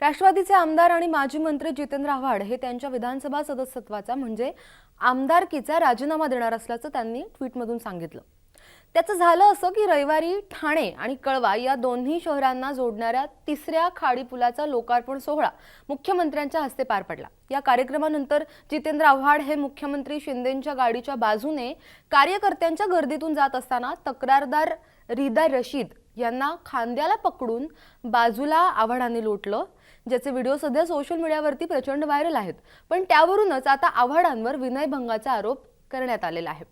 राष्ट्रवादीचे आमदार आणि माजी मंत्री जितेंद्र आव्हाड हे त्यांच्या विधानसभा सदस्यत्वाचा म्हणजे आमदारकीचा राजीनामा देणार असल्याचं त्यांनी ट्विटमधून सांगितलं. त्याचं झालं असं की रविवारी ठाणे आणि कळवा या दोन्ही शहरांना जोडणाऱ्या तिसऱ्या खाडी पुलाचा लोकार्पण सोहळा मुख्यमंत्र्यांच्या हस्ते पार पडला. या कार्यक्रमानंतर जितेंद्र आव्हाड हे मुख्यमंत्री शिंदेंच्या गाडीच्या बाजूने कार्यकर्त्यांच्या गर्दीतून जात असताना तक्रारदार रिदा रशीद यांना खांद्याला पकडून बाजूला आव्हाडाने लोटलं ज्याचे व्हिडिओ सध्या सोशल मीडियावरती प्रचंड व्हायरल आहेत. पण त्यावरूनच आता आव्हाडांवर विनयभंगाचा आरोप करण्यात आलेला आहे.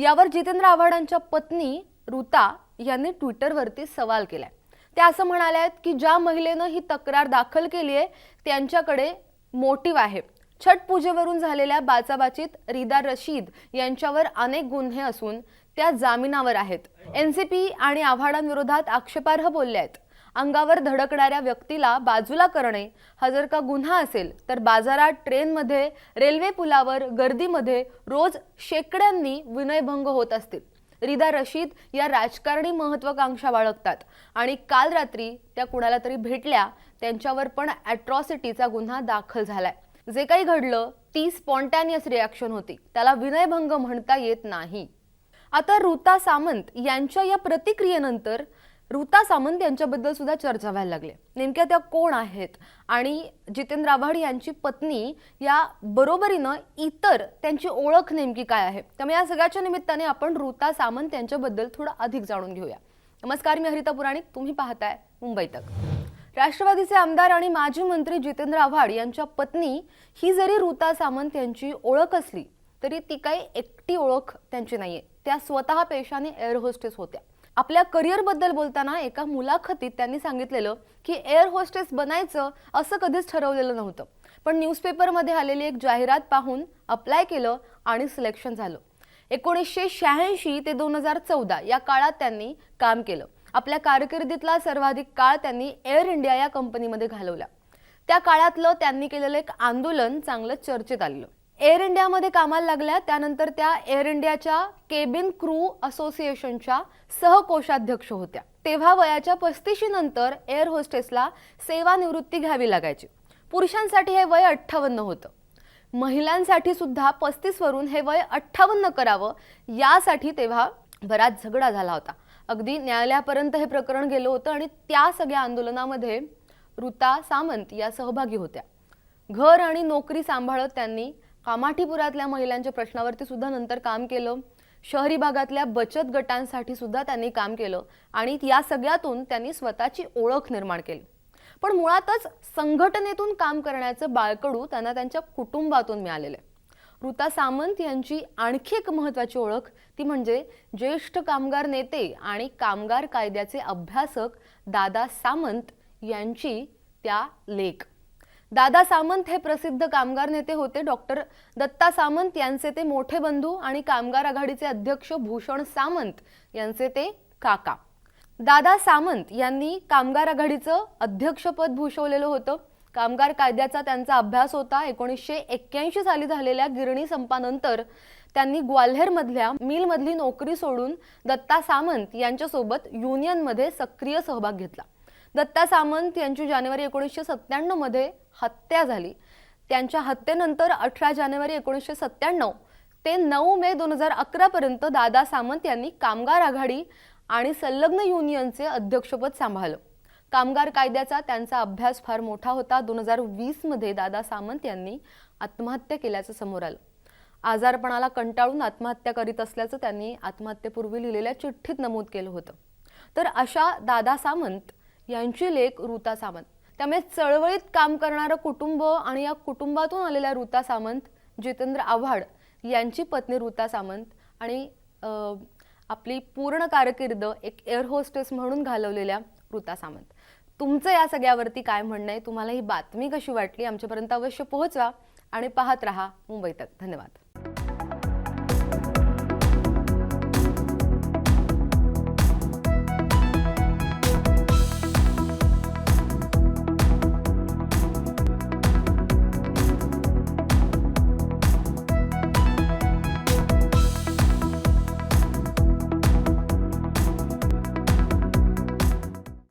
यावर जितेंद्र आव्हाडांच्या पत्नी ऋता यांनी ट्विटरवरती सवाल केलाय. त्या असं म्हणाल्या आहेत की ज्या महिलेनं ही तक्रार दाखल केली आहे त्यांच्याकडे मोटिव्ह आहे. छठ पूजेवरून झालेल्या बाचाबाचीत रिदा रशीद यांच्यावर अनेक गुन्हे असून त्या जामिनावर आहेत. एनसीपी आणि आव्हाडांविरोधात आक्षेपार्ह बोलल्या आहेत. अंगावर धडकणाऱ्या व्यक्तीला बाजूला करणे हा जर का गुन्हा असेल तर बाजारात ट्रेनमध्ये रेल्वे पुलावर गर्दीमध्ये रोज शेकड्यांनी विनयभंग होत असतील. रिदा रशीद या राजकारणी महत्वाकांक्षा बाळगतात आणि काल रात्री त्या कुणाला तरी भेटल्या त्यांच्यावर पण अॅट्रॉसिटीचा गुन्हा दाखल झालाय. जे काही घडलं ती स्पॉन्टॅनियस रिॲक्शन होती. त्याला विनयभंग म्हणता येत नाही. आता ऋता सामंत यांच्या या प्रतिक्रियेनंतर ऋता सामंत यांच्याबद्दल सुद्धा चर्चा व्हायला लागली. नेमक्या त्या कोण आहेत? आणि जितेंद्र आव्हाड यांची पत्नी या बरोबरीनं इतर त्यांची ओळख नेमकी काय आहे? त्यामुळे या सगळ्याच्या निमित्ताने आपण ऋता सामंत यांच्याबद्दल थोडं अधिक जाणून घेऊया. नमस्कार मी हरिता पुराणिक. तुम्ही पाहताय मुंबई तक. राष्ट्रवादीचे आमदार आणि माजी मंत्री जितेंद्र आव्हाड यांच्या पत्नी ही जरी ऋता सामंत यांची ओळख असली तरी ती काही एकटी ओळख त्यांची नाहीये. त्या स्वतः पेशाने एअर होस्टेस होत्या. आपल्या करिअरबद्दल बोलताना एका मुलाखतीत त्यांनी सांगितलेलं की एअर होस्टेस बनायचं असं कधीच ठरवलेलं नव्हतं. पण न्यूजपेपरमध्ये आलेली एक जाहिरात पाहून अप्लाय केलं आणि सिलेक्शन झालं. एकोणीसशे शहाऐंशी ते दोन हजार चौदा या काळात त्यांनी काम केलं. आपल्या कारकिर्दीतला सर्वाधिक काळ त्यांनी एअर इंडिया या कंपनीमध्ये घालवला. त्या काळातलं त्यांनी केलेलं एक आंदोलन चांगलं चर्चेत आलेलं. एअर इंडियामध्ये कामाला लागल्या. त्यानंतर त्या एअर इंडियाच्या केबिन क्रू असोसिएशनच्या सहकोषाध्यक्ष होत्या. तेव्हा वयाच्या पस्तीशी नंतर एअर होस्टेसला सेवानिवृत्ती घ्यावी लागायची. पुरुषांसाठी हे वय अठ्ठावन्न होतं. महिलांसाठी सुद्धा पस्तीसवरून हे वय अठ्ठावन्न करावं यासाठी तेव्हा बराच झगडा झाला होता. अगदी न्यायालयापर्यंत हे प्रकरण गेलं होतं आणि त्या सगळ्या आंदोलनामध्ये ऋता सामंत या सहभागी होत्या. घर आणि नोकरी सांभाळत त्यांनी कामाठीपुरातल्या महिलांच्या प्रश्नावरती सुद्धा नंतर काम केलं. शहरी भागातल्या बचत गटांसाठी सुद्धा त्यांनी काम केलं आणि या सगळ्यातून त्यांनी स्वतःची ओळख निर्माण केली. पण मुळातच संघटनेतून काम करण्याचं बाळकडू त्यांना त्यांच्या कुटुंबातून मिळालेलं आहे. ऋता सामंत यांची आणखी एक महत्वाची ओळख ती म्हणजे ज्येष्ठ कामगार नेते आणि कामगार कायद्याचे अभ्यासक दादा सामंत यांची त्या लेख. दादा सामंत हे प्रसिद्ध कामगार नेते होते. डॉक्टर दत्ता सामंत यांचे ते मोठे बंधू आणि कामगार आघाडीचे अध्यक्ष भूषण सामंत यांचे ते काका. दादा सामंत यांनी कामगार आघाडीचं अध्यक्षपद भूषवलेलं होतं. कामगार कायद्याचा त्यांचा अभ्यास होता. एकोणीसशे एक्क्याऐंशी साली झालेल्या गिरणी संपानंतर त्यांनी ग्वाल्हेरमधल्या मिलमधली नोकरी सोडून दत्ता सामंत यांच्यासोबत युनियनमध्ये सक्रिय सहभाग घेतला. दत्ता सामंत यांची जानेवारी एकोणीसशे सत्त्याण्णवमध्ये हत्या झाली. त्यांच्या हत्येनंतर अठरा जानेवारी एकोणीसशे सत्त्याण्णव ते नऊ मे दोन हजार अकरापर्यंत दादा सामंत यांनी कामगार आघाडी आणि संलग्न युनियनचे अध्यक्षपद सांभाळलं. कामगार कायद्याचा त्यांचा अभ्यास फार मोठा होता. दोन हजार वीसमध्ये दादा सामंत यांनी आत्महत्या केल्याचं समोर आलं. आजारपणाला कंटाळून आत्महत्या करीत असल्याचं त्यांनी आत्महत्येपूर्वी लिहिलेल्या चिठ्ठीत नमूद केलं होतं. तर अशा दादा सामंत यांची लेख ऋता सामंत. त्यामुळे चळवळीत काम करणारं कुटुंब आणि या कुटुंबातून आलेल्या ऋता सामंत जितेंद्र आव्हाड यांची पत्नी ऋता सामंत आणि आपली पूर्ण कारकीर्द एक एअर होस्टेस म्हणून घालवलेल्या ऋता सामंत. तुमचं या सगळ्यावरती काय म्हणणं आहे? तुम्हाला ही बातमी कशी वाटली? आमच्यापर्यंत अवश्य पोहोचवा आणि पाहत रहा मुंबईत धन्यवाद.